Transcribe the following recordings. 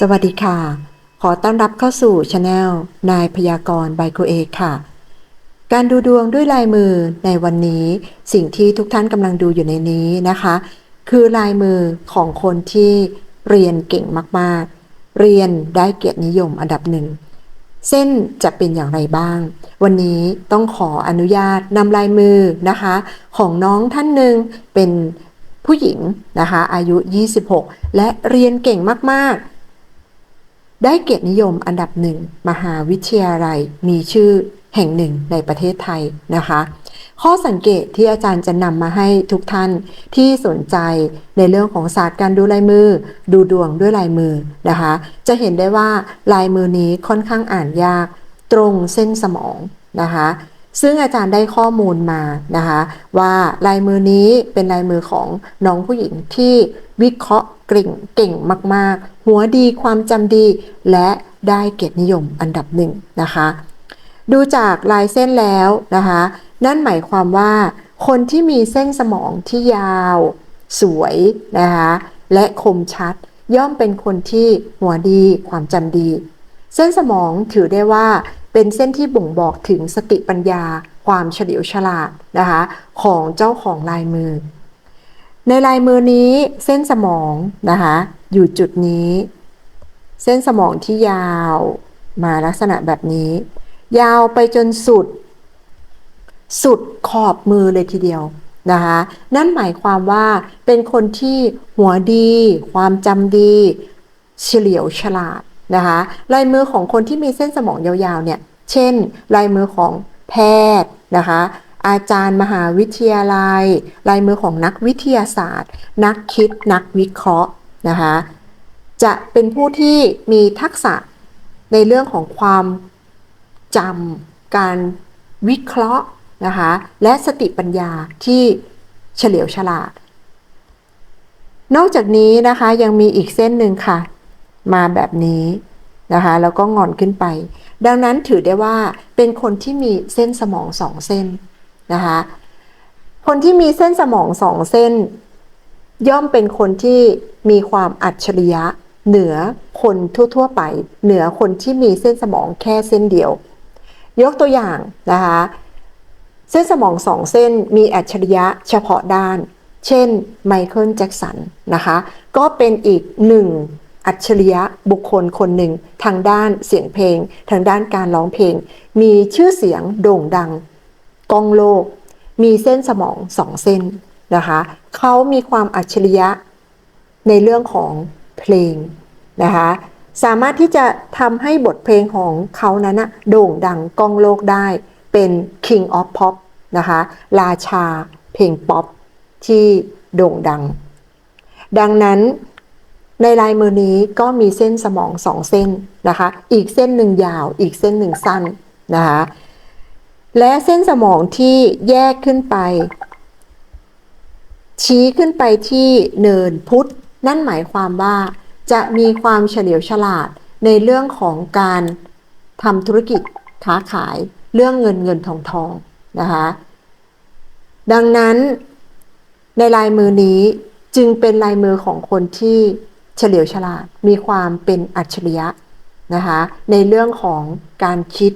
สวัสดีค่ะ ขอต้อนรับเข้าสู่ช anel นายพยากรณ์บายคเอค่ะ การดูดวงด้วยลายมือในวันนี้สิ่งที่ทุกท่านกำลังดูอยู่ในนี้นะคะ คือลายมือของคนที่เรียนเก่งมากๆ เรียนได้เกียรตินิยมอันดับหนึ่ง เส้นจะเป็นอย่างไรบ้าง วันนี้ต้องขออนุญาตนำลายมือนะคะ ของน้องท่านหนึ่งเป็นผู้หญิงนะคะ อายุ 26 และเรียนเก่งมากๆ ได้เกียรตินิยมอันดับหนึ่ง มหาวิทยาลัยมีชื่อแห่งหนึ่งในประเทศไทยนะคะ ข้อสังเกตที่อาจารย์จะนำมาให้ทุกท่านที่สนใจในเรื่องของศาสตร์การดูลายมือ ดูดวงด้วยลายมือนะคะ จะเห็นได้ว่าลายมือนี้ค่อนข้างอ่านยากตรงเส้นสมองนะคะ ซึ่งอาจารย์ได้ข้อมูลมานะคะว่าลายมือนี้เป็นลายมือของน้องผู้หญิงที่วิเคราะห์เก่งเก่งมาก ๆ หัวดีความจำดี และได้เกียรตินิยมอันดับหนึ่งนะคะ ดูจากลายเส้นแล้วนะคะ นั่นหมายความว่า คนที่มีเส้นสมองที่ยาว สวยนะคะและคมชัดย่อมเป็นคนที่หัวดีความจำดี เส้นสมองถือได้ว่า เป็นเส้นที่บ่งบอกถึงสติปัญญา ความเฉลียวฉลาดนะคะของเจ้าของลายมือ ในลายมือนี้เส้นสมองนะคะอยู่จุดนี้ เส้นสมองที่ยาวมาลักษณะแบบนี้ ยาวไปจนสุด สุดขอบมือเลยทีเดียวนะคะนั่นหมายความว่าเป็นคนที่หัวดี ความจำดี เฉลียวฉลาด นะคะลายมือของคนที่มีเส้นสมองยาวๆเนี่ยเช่น ลายมือของแพทย์นะคะอาจารย์มหาวิทยาลัย ลายมือของนักวิทยาศาสตร์ นักคิดนักวิเคราะห์นะคะจะเป็นผู้ที่มีทักษะในเรื่องของความจำการวิเคราะห์นะคะและสติปัญญาที่เฉลียวฉลาด นอกจากนี้นะคะยังมีอีกเส้นหนึ่งค่ะ มาแบบนี้นะคะแล้วก็งอนขึ้นไป ดังนั้นถือได้ว่าเป็นคนที่มีเส้นสมองสองเส้นนะคะคนที่มีเส้นสมองสองเส้น ย่อมเป็นคนที่มีความอัจฉริยะ เหนือคนทั่ว ๆ ไป เหนือคนที่มีเส้นสมองแค่เส้นเดียว ยกตัวอย่างนะคะเส้นสมองสองเส้นมีอัจฉริยะเฉพาะด้าน เช่นไมเคิลแจ็กสันนะคะก็เป็นอีกหนึ่ง อัจฉริยะบุคคลคนหนึ่ง ทางด้านเสียงเพลง ทางด้านการร้องเพลง มีชื่อเสียงโด่งดังก้องโลก มีเส้นสมองสองเส้นนะคะเขามีความอัจฉริยะในเรื่องของเพลงนะคะสามารถที่จะทำให้บทเพลงของเขานั้นนะโด่งดังก้องโลกได้เป็น King of Pop นะคะราชาเพลงป๊อปที่โด่งดัง ดังนั้น ในลายมือนี้ก็มีเส้นสมองสองเส้นนะคะ อีกเส้นหนึ่งยาว อีกเส้นหนึ่งสั้นนะคะ และเส้นสมองที่แยกขึ้นไป ชี้ขึ้นไปที่เนินพุทธ นั่นหมายความว่าจะมีความเฉลียวฉลาดในเรื่องของการทำธุรกิจค้าขายเรื่องเงินเงินทองทองนะคะ ดังนั้นในลายมือนี้จึงเป็นลายมือของคนที่ เฉลียวฉลาด มีความเป็นอัจฉริยะนะคะในเรื่องของการคิด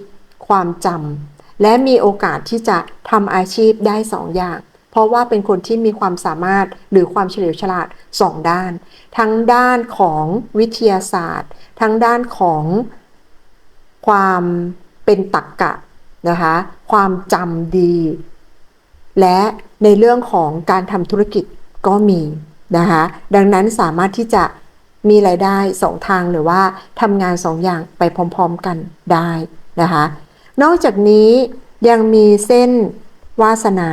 ความจำและมีโอกาสที่จะทำอาชีพได้สองอย่าง เพราะว่าเป็นคนที่มีความสามารถหรือความเฉลียวฉลาดสองด้าน ทั้งด้านของวิทยาศาสตร์ ทั้งด้านของความเป็นตรรกกะนะคะความจำดี และในเรื่องของการทำธุรกิจก็มีนะคะดังนั้นสามารถที่จะ มีรายได้สองทางหรือว่าทำงานสองอย่างไปพร้อมๆกันได้นะคะ นอกจากนี้ยังมีเส้นวาสนา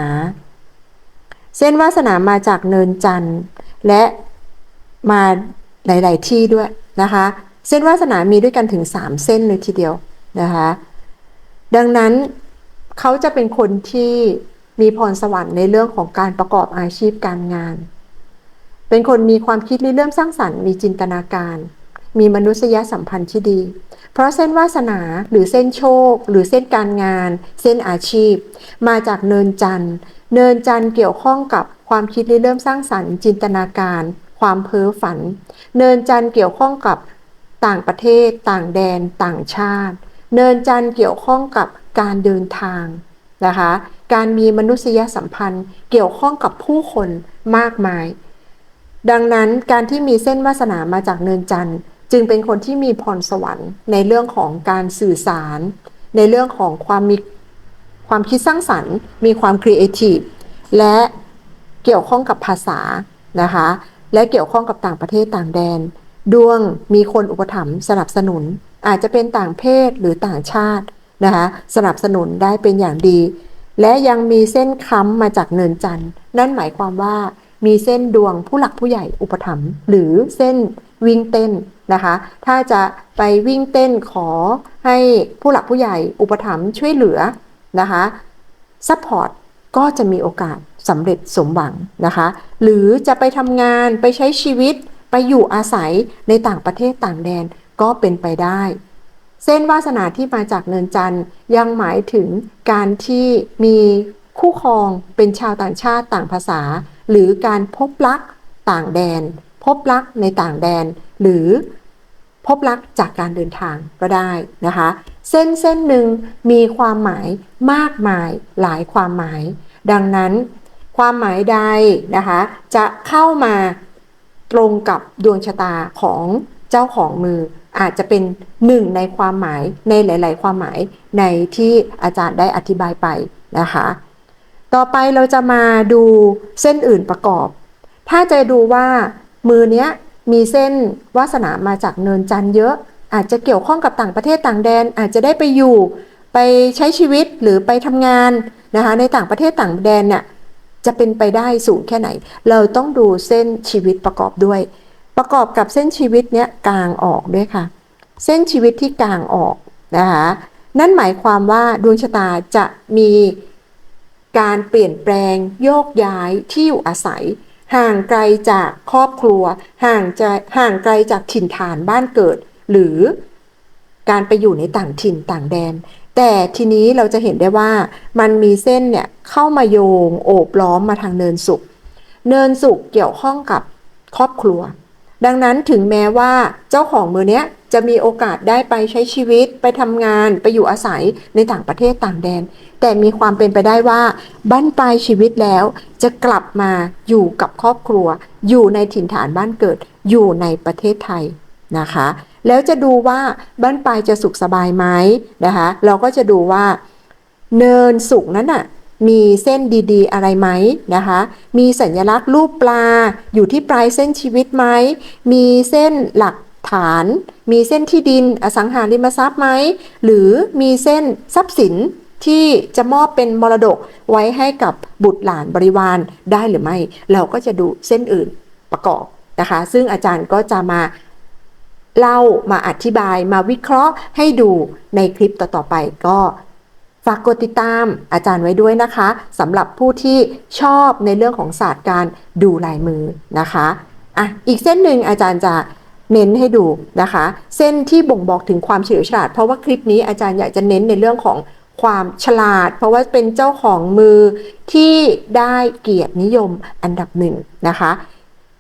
เส้นวาสนามาจากเนินจันทร์ และมาหลาย ๆ ที่ด้วยนะคะ เส้นวาสนามีด้วยกันถึง 3 เส้นเลยทีเดียวนะคะดังนั้นเขาจะเป็นคนที่มีพรสวรรค์ในเรื่องของการประกอบอาชีพการงาน เป็นคนมีความคิดริเริ่มสร้างสรรค์มีจินตนาการ มีมนุษยสัมพันธ์ที่ดี เพราะเส้นวาสนาหรือเส้นโชค หรือเส้นการงาน เส้นอาชีพ มาจากเนินจันทร์ เนินจันทร์เกี่ยวข้องกับความคิดริเริ่มสร้างสรรค์ จินตนาการ ความเพ้อฝัน เนินจันทร์เกี่ยวข้องกับต่างประเทศ ต่างแดน ต่างชาติ เนินจันทร์เกี่ยวข้องกับการเดินทางนะคะ การมีมนุษยสัมพันธ์เกี่ยวข้องกับผู้คนมากมาย ดังนั้นการที่มีเส้นวาสนามาจากเนินจันทร์ จึงเป็นคนที่มีพรสวรรค์ในเรื่องของการสื่อสาร ในเรื่องของความมีความคิดสร้างสรรค์ มีความครีเอทีฟและเกี่ยวข้องกับภาษานะคะ และเกี่ยวข้องกับต่างประเทศต่างแดน ดวงมีคนอุปถัมภ์สนับสนุน อาจจะเป็นต่างเพศหรือต่างชาตินะคะสนับสนุนได้เป็นอย่างดี และยังมีเส้นค้ำมาจากเนินจันทร์นั่นหมายความว่า มีเส้นดวงผู้หลักผู้ใหญ่อุปถัมภ์หรือเส้นวิ่งเต้นนะคะ ถ้าจะไปวิ่งเต้นขอให้ผู้หลักผู้ใหญ่อุปถัมภ์ช่วยเหลือนะคะซัพพอร์ตก็จะมีโอกาสสำเร็จสมหวังนะคะ หรือจะไปทำงานไปใช้ชีวิตไปอยู่อาศัยในต่างประเทศต่างแดนก็เป็นไปได้ เส้นวาสนาที่มาจากเนินจันทร์ยังหมายถึงการที่มีคู่ครองเป็นชาวต่างชาติต่างภาษา หรือการพบรักต่างแดน พบรักในต่างแดน หรือพบรักจากการเดินทางก็ได้นะคะ เส้นเส้นหนึ่งมีความหมายมากมายหลายความหมาย ดังนั้น ความหมายใดนะคะ จะเข้ามาตรงกับดวงชะตาของเจ้าของมือ อาจจะเป็นหนึ่งในความหมายในหลาย ๆ ความหมายในที่อาจารย์ได้อธิบายไปนะคะ ต่อไปเราจะมาดูเส้นอื่นประกอบ ถ้าจะดูว่ามือเนี้ยมีเส้นวาสนามาจากเนินจันทร์เยอะ อาจจะเกี่ยวข้องกับต่างประเทศต่างแดนอาจจะได้ไปอยู่ไปใช้ชีวิตหรือไปทำงานนะคะในต่างประเทศต่างแดนเนี่ยจะเป็นไปได้สูงแค่ไหน เราต้องดูเส้นชีวิตประกอบด้วย ประกอบกับเส้นชีวิตเนี้ยกลางออกด้วยค่ะ เส้นชีวิตที่กลางออกนะคะนั่นหมายความว่าดวงชะตาจะมี การเปลี่ยนแปลงโยกย้ายที่อยู่อาศัย ห่างไกลจากครอบครัว ห่างจะห่างไกลจากถิ่นฐานบ้านเกิด หรือการไปอยู่ในต่างถิ่นต่างแดน แต่ทีนี้เราจะเห็นได้ว่ามันมีเส้นเนี่ยเข้ามาโยงโอบล้อมมาทางเนินสุข เนินสุขเกี่ยวข้องกับครอบครัว ดังนั้นถึงแม้ว่าเจ้าของมือเนี้ยจะมีโอกาสได้ไปใช้ชีวิตไปทำงานไปอยู่อาศัยในต่างประเทศต่างแดน แต่มีความเป็นไปได้ว่าบั้นปลายชีวิตแล้ว จะกลับมาอยู่กับครอบครัว อยู่ในถิ่นฐานบ้านเกิดอยู่ในประเทศไทยนะคะ แล้วจะดูว่าบ้านปลายจะสุขสบายไหมนะคะ เราก็จะดูว่าเนินสุขนั้นน่ะ มีเส้นดีๆ อะไรไหมนะคะ มีสัญลักษณ์รูปปลาอยู่ที่ปลายเส้นชีวิตไหม มีเส้นหลักฐาน มีเส้นที่ดินอสังหาริมทรัพย์ไหม หรือมีเส้นทรัพย์สินที่จะมอบเป็นมรดกไว้ให้กับบุตรหลานบริวารได้หรือไม่ เราก็จะดูเส้นอื่นประกอบนะคะ ซึ่งอาจารย์ก็จะมาเล่ามาอธิบายมาวิเคราะห์ให้ดูในคลิปต่อๆไปก็ ฝากกดติดตามอาจารย์ไว้ด้วยนะคะสำหรับผู้ที่ชอบในเรื่องของศาสตร์การดูลายมือนะคะอะอีกเส้นหนึ่งอาจารย์จะเน้นให้ดูนะคะ เส้นที่บ่งบอกถึงความเฉลียวฉลาด เพราะว่าคลิปนี้อาจารย์อยากจะเน้นในเรื่องของความฉลาด เพราะว่าเป็นเจ้าของมือที่ได้เกียรตินิยมอันดับหนึ่งนะคะ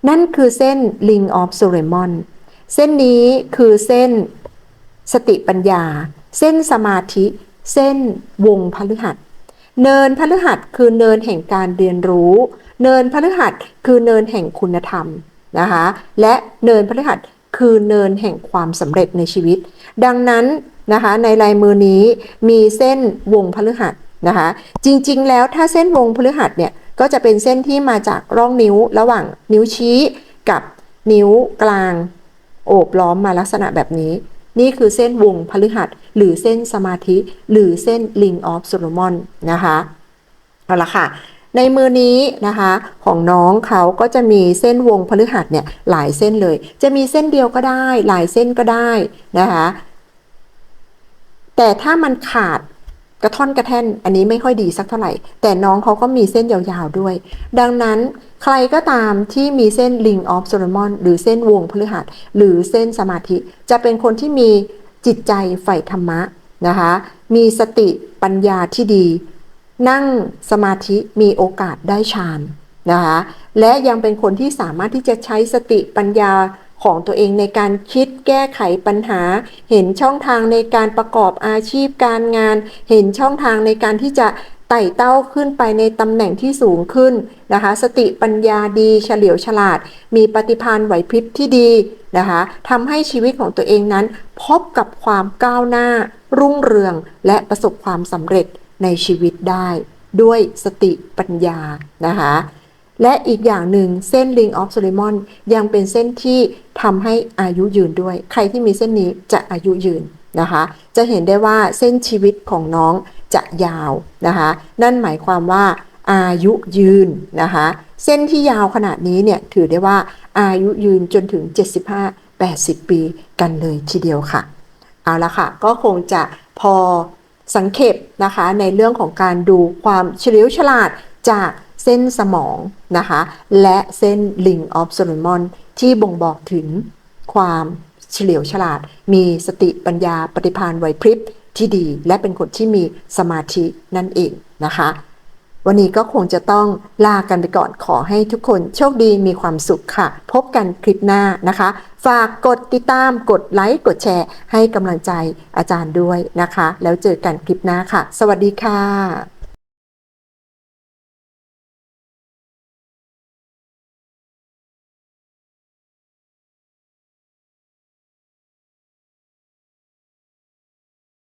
นั่นคือเส้น Ring of Solomon เส้นนี้คือเส้นสติปัญญา เส้นสมาธิ เส้นวงพฤหัส เนินพฤหัสคือเนินแห่งการเรียนรู้ เนินพฤหัสคือเนินแห่งคุณธรรมนะคะและเนินพฤหัสคือเนินแห่งความสำเร็จในชีวิต ดังนั้นนะคะในลายมือนี้มีเส้นวงพฤหัสนะคะจริงๆ แล้วถ้าเส้นวงพฤหัสเนี่ยก็จะเป็นเส้นที่มาจากร่องนิ้วระหว่างนิ้วชี้กับนิ้วกลางโอบล้อมมาลักษณะแบบนี้ นี่คือเส้นวงพฤหัส หรือเส้นสมาธิ หรือเส้นลิงออฟโซโลมอนนะคะเอาละค่ะในมือนี้นะคะของน้องเขาก็จะมีเส้นวงพฤหัสเนี่ยหลายเส้นเลย จะมีเส้นเดียวก็ได้ หลายเส้นก็ได้นะคะแต่ถ้ามันขาด กระท่อนกระแท่นอันนี้ไม่ค่อยดีสักเท่าไหร่ แต่น้องเขาก็มีเส้นยาวๆด้วย ดังนั้นใครก็ตามที่มีเส้น Ring of Solomon หรือเส้นวงพฤหัสหรือเส้นสมาธิ จะเป็นคนที่มีจิตใจใฝ่ธรรมะนะคะ มีสติปัญญาที่ดี นั่งสมาธิมีโอกาสได้ฌานนะคะ และยังเป็นคนที่สามารถที่จะใช้สติปัญญา ของตัวเองในการคิดแก้ไขปัญหา เห็นช่องทางในการประกอบอาชีพการงาน เห็นช่องทางในการที่จะไต่เต้าขึ้นไปในตำแหน่งที่สูงขึ้นนะคะ สติปัญญาดีเฉลียวฉลาด มีปฏิภาณไหวพริบที่ดีนะคะทำให้ชีวิตของตัวเองนั้น พบกับความก้าวหน้า รุ่งเรืองและประสบความสำเร็จในชีวิตได้ ด้วยสติปัญญานะคะ และอีกอย่างหนึ่งเส้น Ring of Solomon ยังเป็นเส้นที่ทำให้อายุยืนด้วย ใครที่มีเส้นนี้จะอายุยืนนะคะ จะเห็นได้ว่าเส้นชีวิตของน้องจะยาวนะคะ นั่นหมายความว่าอายุยืนนะคะ เส้นที่ยาวขนาดนี้เนี่ยถือได้ว่าอายุยืนจนถึง 75-80 ปีกันเลยทีเดียวค่ะ เอาละค่ะ ก็คงจะพอสังเขปนะคะในเรื่องของการดูความเฉลียวฉลาดจาก ส้นสมองนะคะ และเส้น Ring of Solomon ที่บ่งบอกถึงความเฉลียวฉลาด มีสติปัญญาปฏิภาณไหวพริบที่ดี และเป็นคนที่มีสมาธินั่นเองนะคะ วันนี้ก็คงจะต้องลากันไปก่อนขอให้ทุกคนโชคดีมีความสุขค่ะ พบกันคลิปหน้านะคะ ฝากกดติดตามกดไลค์กดแชร์ ให้กำลังใจอาจารย์ด้วยนะคะ แล้วเจอกันคลิปหน้าค่ะ สวัสดีค่ะ